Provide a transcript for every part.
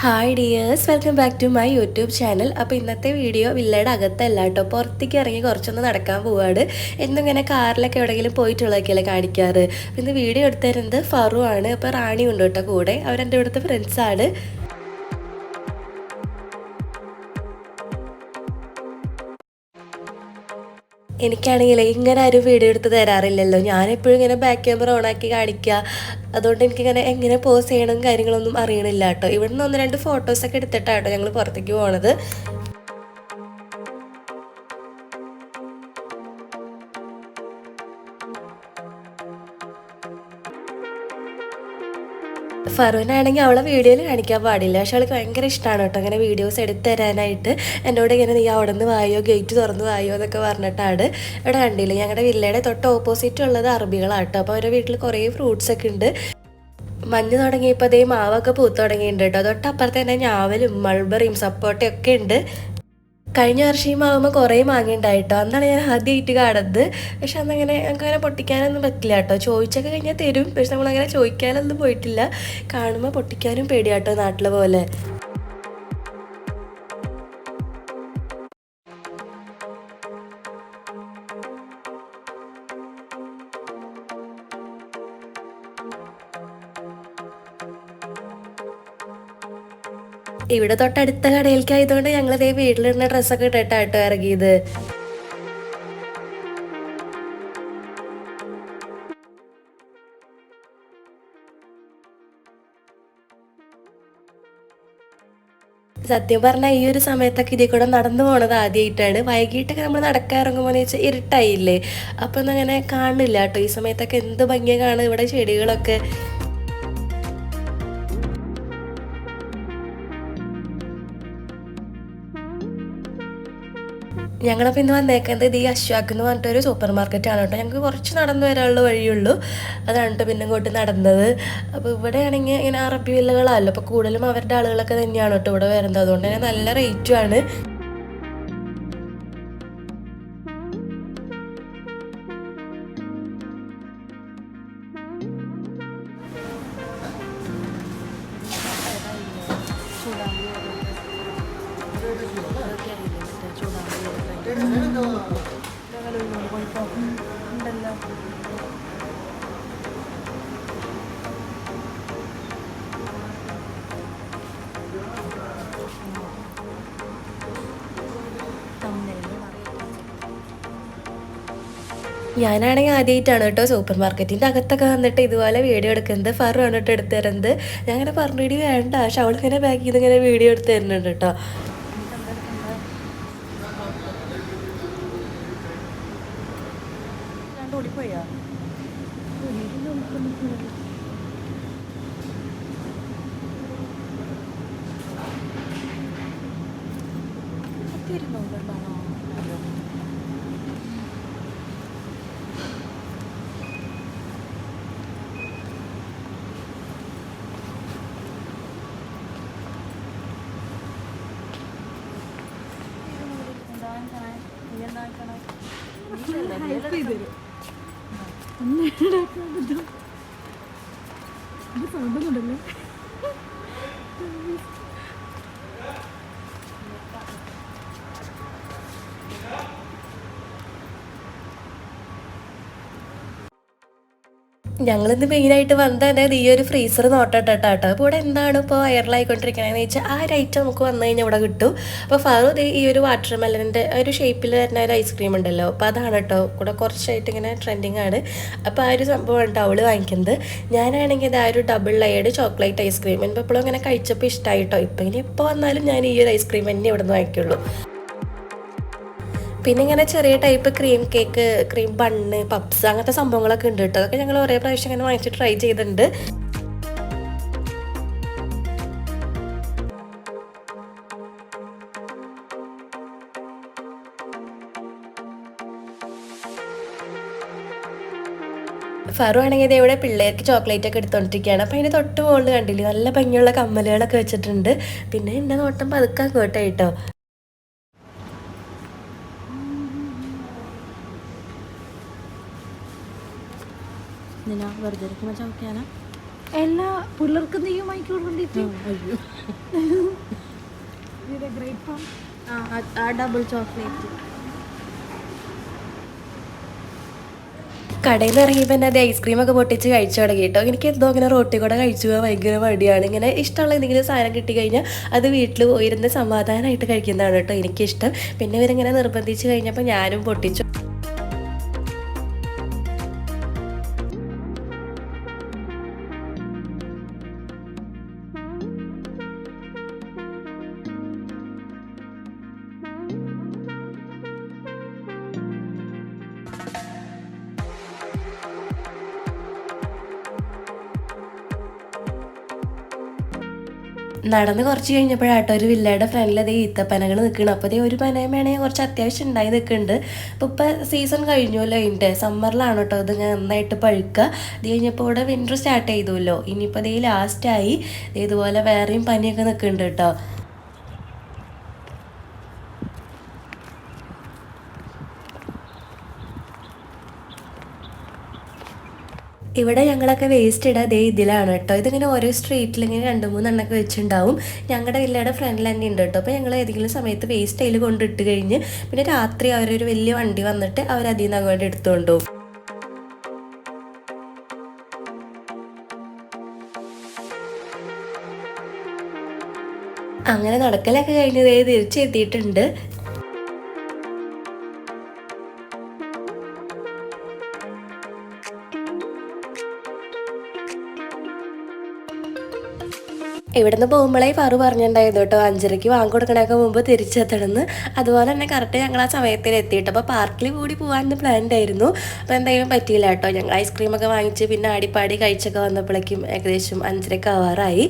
Hi dears welcome back to my YouTube channel അപ്പോൾ ഇന്നത്തെ video വില്ലയുടെ അകത്തല്ല കേട്ടോ. പുറത്തേക്ക് ഇറങ്ങി കുറച്ചൊന്ന് നടക്കാൻ പോവാണ്. എന്നും ഇങ്ങനെ കാറിലൊക്കെ എവിടെയെങ്കിലും പോയിട്ടുള്ളതൊക്കെയല്ലേ കാണിക്കാറ്. ഇന്ന് വീഡിയോ എടുത്തിരുന്നത് ഫറു ആണ്. അപ്പോൾ റാണി ഉണ്ട് കേട്ടോ കൂടെ. അവരെന്റെ ഇവിടുത്തെ ഫ്രണ്ട്സാണ് എനിക്കാണെങ്കിൽ ഇങ്ങനെ ആരും വീഡിയോ എടുത്ത് തരാറില്ലല്ലോ. ഞാനെപ്പോഴും ഇങ്ങനെ ബാക്ക് ക്യാമറ ഓണാക്കി കാണിക്കുക അതുകൊണ്ട് എനിക്കിങ്ങനെ എങ്ങനെ പോസ് ചെയ്യണം കാര്യങ്ങളൊന്നും അറിയണില്ല കേട്ടോ. ഇവിടുന്ന് ഒന്ന് രണ്ട് ഫോട്ടോസൊക്കെ എടുത്തിട്ടാട്ടോ ഞങ്ങൾ പുറത്തേക്ക് പോണത്. ഫറുവിനാണെങ്കിൽ അവളെ വീഡിയോയിൽ കാണിക്കാൻ പാടില്ല. പക്ഷെ അവൾക്ക് ഭയങ്കര ഇഷ്ടമാണ് കേട്ടോ അങ്ങനെ വീഡിയോസ് എടുത്തു തരാനായിട്ട്. എന്നോട് ഇങ്ങനെ നീ അവിടെ നിന്ന് വായോ? ഗേറ്റ് തുറന്ന് വായോ? എന്നൊക്കെ പറഞ്ഞിട്ടാണ് ഇവിടെ കണ്ടില്ല. ഞങ്ങളുടെ വില്ലയുടെ തൊട്ട് ഓപ്പോസിറ്റ് ഉള്ളത് അറബികളാട്ടോ അപ്പോൾ അവരുടെ വീട്ടിൽ കുറേ ഫ്രൂട്ട്സ് ഒക്കെ ഉണ്ട്. മഞ്ഞ് തുടങ്ങിയപ്പോൾ അതേ മാവൊക്കെ പൂത്ത് തുടങ്ങിയിട്ടുണ്ട് കേട്ടോ. തൊട്ടപ്പുറത്ത് തന്നെ ഞാവലും മൾബറിയും സപ്പോട്ടയും ഒക്കെ ഉണ്ട്. കഴിഞ്ഞ വർഷം ഈ മാവുമ്പോൾ കുറേ മാങ്ങ ഉണ്ടായിട്ടോ അന്നാണ് ഞാൻ ആദ്യമായിട്ട് കാണുന്നത്. പക്ഷെ അന്നങ്ങനെ ഞങ്ങൾക്ക് അങ്ങനെ പൊട്ടിക്കാനൊന്നും പറ്റില്ല കേട്ടോ. ചോദിച്ചൊക്കെ കഴിഞ്ഞാൽ തരും. പക്ഷെ നമ്മളങ്ങനെ ചോദിക്കാനൊന്നും പോയിട്ടില്ല. കാണുമ്പോൾ പൊട്ടിക്കാനും പേടിയാട്ടോ നാട്ടിലെ പോലെ. ഇവിടെ തൊട്ടടുത്ത കടയിലേക്കായതുകൊണ്ട് അതേ വീട്ടിലിരുന്ന ഡ്രസ്സൊക്കെ ഇട്ടിട്ടാട്ടോ ഇറങ്ങിയത്. സത്യം പറഞ്ഞാൽ ഈ ഒരു സമയത്തൊക്കെ ഇതിൽ കൂടെ നടന്നു പോണത് ആദ്യമായിട്ടാണ് വൈകിട്ടൊക്കെ നമ്മൾ നടക്കാൻ ഇറങ്ങുമ്പോൾ വെച്ചാൽ ഇരുട്ടായില്ലേ? അപ്പോൾ ഒന്നും അങ്ങനെ കാണില്ല കേട്ടോ. ഈ സമയത്തൊക്കെ എന്ത് ഭംഗിയാണ് ഇവിടെ ചെടികളൊക്കെ ഞങ്ങളപ്പോൾ ഇന്ന് വന്നേക്കുന്നത് ഈ അശ്വാക്ക് എന്ന് പറഞ്ഞിട്ടൊരു സൂപ്പർ മാർക്കറ്റ് ആണ് കേട്ടോ. ഞങ്ങൾക്ക് കുറച്ച് നടന്നു വരാനുള്ള വഴിയുള്ളൂ. അതാണ് കേട്ടോ പിന്നെ ഇങ്ങോട്ട് നടന്നത്. അപ്പോൾ ഇവിടെയാണെങ്കിൽ ഇങ്ങനെ അറബി വില്ലകളല്ലോ അപ്പോൾ കൂടുതലും അവരുടെ ആളുകളൊക്കെ തന്നെയാണ് കേട്ടോ ഇവിടെ വരുന്നത്. അതുകൊണ്ട് തന്നെ നല്ല റേറ്റുമാണ് ഞാനാണെങ്കിൽ ആദ്യമായിട്ടാണ് കേട്ടോ സൂപ്പർ മാർക്കറ്റിന്റെ അകത്തൊക്കെ വന്നിട്ട് ഇതുപോലെ വീഡിയോ എടുക്കുന്നത് ഫറു ആണ് കേട്ടോ എടുത്തു തരുന്നത് ഞാൻ അങ്ങനെ പറഞ്ഞു വേണ്ട. പക്ഷെ അവളിങ്ങനെ ബാക്കിൽ നിന്ന് ഇങ്ങനെ വീഡിയോ എടുത്തു തരുന്നുണ്ട് കേട്ടോ. കണ്ട് ഓടിപ്പോയാ ഇരുന്നുകൊണ്ടാണോ ഹെൽപ്പ് ചെയ്തു സൗണ്ടൊന്നുണ്ടല്ലേ ഞങ്ങളിന്ന് മെയിനായിട്ട് വന്നത് ഈ ഒരു ഫ്രീസർ നോട്ടട്ടോ കേട്ടോ അപ്പോൾ ഇവിടെ എന്താണ് ഇപ്പോൾ എന്ന് വെച്ചാൽ ആ ഒരു ഐറ്റം നമുക്ക് വന്നു കഴിഞ്ഞാൽ ഇവിടെ കിട്ടും. അപ്പോൾ ഫാറു ദേ ഈ ഒരു വാട്ടർ മെലന്റെ ഒരു ഷേപ്പിൽ വരുന്ന ഒരു ഐസ്ക്രീം ഉണ്ടല്ലോ. അപ്പോൾ അതാണ് കേട്ടോ കൂടെ കുറച്ചായിട്ട് ഇങ്ങനെ ട്രെൻഡിങ് ആണ്. അപ്പോൾ ആ ഒരു സംഭവം കേട്ടോ അവൾ വാങ്ങിക്കുന്നത്. ഞാനാണെങ്കിൽ ഇത് ആ ഒരു ഡബിൾ ലെയർഡ് ചോക്ലേറ്റ് ഐസ്ക്രീം എനിക്ക് എപ്പോഴും അങ്ങനെ കഴിച്ചപ്പോൾ ഇഷ്ടമായിട്ടോ ഇപ്പം ഇനി എപ്പോൾ വന്നാലും ഞാൻ ഈ ഒരു ഐസ്ക്രീം തന്നെ ഇവിടെ നിന്ന് വാങ്ങിക്കുള്ളൂ. പിന്നെ ഇങ്ങനെ ചെറിയ type cream cake cream bun puffs അങ്ങനത്തെ സംഭവങ്ങളൊക്കെ ഉണ്ട് കേട്ടോ അതൊക്കെ ഞങ്ങൾ ഒരേ പ്രാവശ്യം ഇങ്ങനെ വാങ്ങിച്ച് ട്രൈ ചെയ്തിട്ടുണ്ട്. ഫറു ആണെങ്കിൽ ഇവിടെ പിള്ളേർക്ക് ചോക്ലേറ്റ് ഒക്കെ എടുത്തോണ്ടിരിക്കുകയാണ്. അപ്പം അതിന് തൊട്ട് മുകളിൽ കണ്ടില്ലേ നല്ല ഭംഗിയുള്ള കമ്മലുകളൊക്കെ വെച്ചിട്ടുണ്ട്. പിന്നെ എന്റെ നോട്ടം പതുക്കാൻ കേട്ടോ എന്തിനാ വെറുതെ ഇരിക്കുമ്പോൾ ചവയ്ക്കാനാ എല്ലാ പിള്ളേർക്കും നെയ്യും വാങ്ങിക്കൊണ്ടിട്ട് ആ ഡബിൾ ചോക്ലേറ്റ് കടയിൽ നിന്ന് ഇറങ്ങിയപ്പോൾ തന്നെ അത് ഐസ്ക്രീം ഒക്കെ പൊട്ടിച്ച് കഴിച്ചു തുടങ്ങി കേട്ടോ. എനിക്ക് എന്തോ അങ്ങനെ റോട്ടി കൂടെ കഴിച്ചു പോകാൻ ഭയങ്കര മടിയാണ്. ഇങ്ങനെ ഇഷ്ടമുള്ള എന്തെങ്കിലും സാധനം കിട്ടിക്കഴിഞ്ഞാൽ അത് വീട്ടിൽ പോയിരുന്ന് സമാധാനമായിട്ട് കഴിക്കുന്നതാണ് കേട്ടോ എനിക്കിഷ്ടം. പിന്നെ ഇവരിങ്ങനെ നിർബന്ധിച്ച് കഴിഞ്ഞപ്പോൾ ഞാനും പൊട്ടിച്ചു. നടന്ന് കുറച്ച് കഴിഞ്ഞപ്പോഴാട്ടോ ഒരു വില്ലയുടെ ഫ്രണ്ടിൽ അതേ ഈത്തപ്പനകൾ നിൽക്കണം അപ്പോൾ അതേ ഒരു പനയും വേണമെങ്കിൽ കുറച്ച് അത്യാവശ്യം ഉണ്ടായി നിൽക്കുന്നുണ്ട് അപ്പോൾ ഇപ്പോൾ സീസൺ കഴിഞ്ഞല്ലോ ഇതിന്റെ സമ്മറിലാണ് കേട്ടോ ഇത് നന്നായിട്ട് പഴുക്കുക ഇത് കഴിഞ്ഞപ്പോൾ ഇവിടെ വിന്റർ സ്റ്റാർട്ട് ചെയ്തുല്ലോ ഇനിയിപ്പോൾ അതേ ലാസ്റ്റായി ഇതുപോലെ വേറെയും പനിയൊക്കെ നിൽക്കുന്നുണ്ട് കേട്ടോ ഇവിടെ ഞങ്ങളൊക്കെ വേസ്റ്റ് ഇടാതെ ദേ ഇതിലാണ് കേട്ടോ. ഇതിങ്ങനെ ഓരോ സ്ട്രീറ്റിൽ ഇങ്ങനെ രണ്ട് മൂന്നെണ്ണൊക്കെ വെച്ചിട്ടുണ്ടാവും ഞങ്ങളുടെ വില്ലയുടെ ഫ്രണ്ടിൽ തന്നെ ഉണ്ട് കേട്ടോ. അപ്പോൾ ഞങ്ങൾ ഏതെങ്കിലും സമയത്ത് വേസ്റ്റ് അതിൽ കൊണ്ടിട്ട് കഴിഞ്ഞ് പിന്നെ രാത്രി അവരൊരു വലിയ വണ്ടി വന്നിട്ട് അവരതിൽ നിന്ന് അങ്ങോട്ട് എടുത്തുകൊണ്ട് പോകും അങ്ങനെ നടക്കലൊക്കെ കഴിഞ്ഞതേ തിരിച്ചെത്തിയിട്ടുണ്ട് ഇവിടുന്ന് പോകുമ്പോഴേ പറു പറഞ്ഞിട്ടുണ്ടായിരുന്നു കേട്ടോ അഞ്ചരയ്ക്ക് വാങ്ങി കൊടുക്കണൊക്കെ മുമ്പ് തിരിച്ചെത്തണമെന്ന് അതുപോലെ തന്നെ കറക്റ്റ് ഞങ്ങൾ ആ സമയത്തിൽ എത്തിയിട്ട് അപ്പോൾ പാർക്കിൽ കൂടി പോകാൻ പ്ലാൻ ഉണ്ടായിരുന്നു അപ്പോൾ എന്തായാലും പറ്റിയില്ല കേട്ടോ ഞങ്ങൾ ഐസ്ക്രീമൊക്കെ വാങ്ങിച്ച് പിന്നെ ആടിപ്പാടി കഴിച്ചൊക്കെ വന്നപ്പോഴേക്കും ഏകദേശം അഞ്ചരയ്ക്ക് ആവാറായി.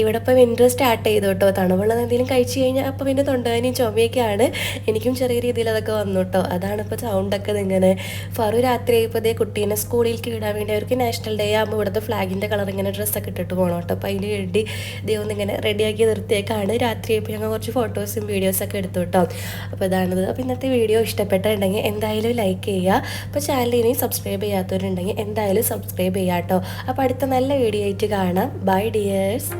ഇവിടെ ഇപ്പോൾ വിന്റർ സ്റ്റാർട്ട് ചെയ്തു കേട്ടോ. തണുപ്പുള്ളത് എന്തെങ്കിലും കഴിച്ചു കഴിഞ്ഞാൽ അപ്പോൾ പിന്നെ തൊണ്ടവേനയും ചുമയൊക്കെയാണ്. എനിക്കും ചെറിയ രീതിയിൽ അതൊക്കെ വന്നു കേട്ടോ. അതാണ് ഇപ്പോൾ സൗണ്ടൊക്കെ ഇങ്ങനെ ഫറു രാത്രി ഇതേ കുട്ടീനെ സ്കൂളിലേക്ക് വിടാൻ വേണ്ടി അവർക്ക് നാഷണൽ ഡേ ആകുമ്പോൾ ഇവിടുത്തെ ഫ്ലാഗിന്റെ കളർ ഇങ്ങനെ ഡ്രസ്സൊക്കെ ഇട്ടിട്ട് പോകണം കേട്ടോ. അപ്പോൾ അതിന് വേണ്ടി ദൈവം ഇങ്ങനെ റെഡിയാക്കി നിർത്തിയേക്കാണ്. രാത്രി ആയപ്പോൾ ഞങ്ങൾ കുറച്ച് ഫോട്ടോസും വീഡിയോസൊക്കെ എടുത്തു കേട്ടോ. അപ്പോൾ ഇതാണത്. അപ്പോൾ ഇന്നത്തെ വീഡിയോ ഇഷ്ടപ്പെട്ടിട്ടുണ്ടെങ്കിൽ എന്തായാലും ലൈക്ക് ചെയ്യുക. അപ്പോൾ ചാനൽ ഇനി സബ്സ്ക്രൈബ് ചെയ്യാത്തവരുണ്ടെങ്കിൽ എന്തായാലും സബ്സ്ക്രൈബ് ചെയ്യാം കേട്ടോ. അപ്പോൾ അടുത്ത നല്ല വീഡിയോ ആയിട്ട് കാണാം. By dears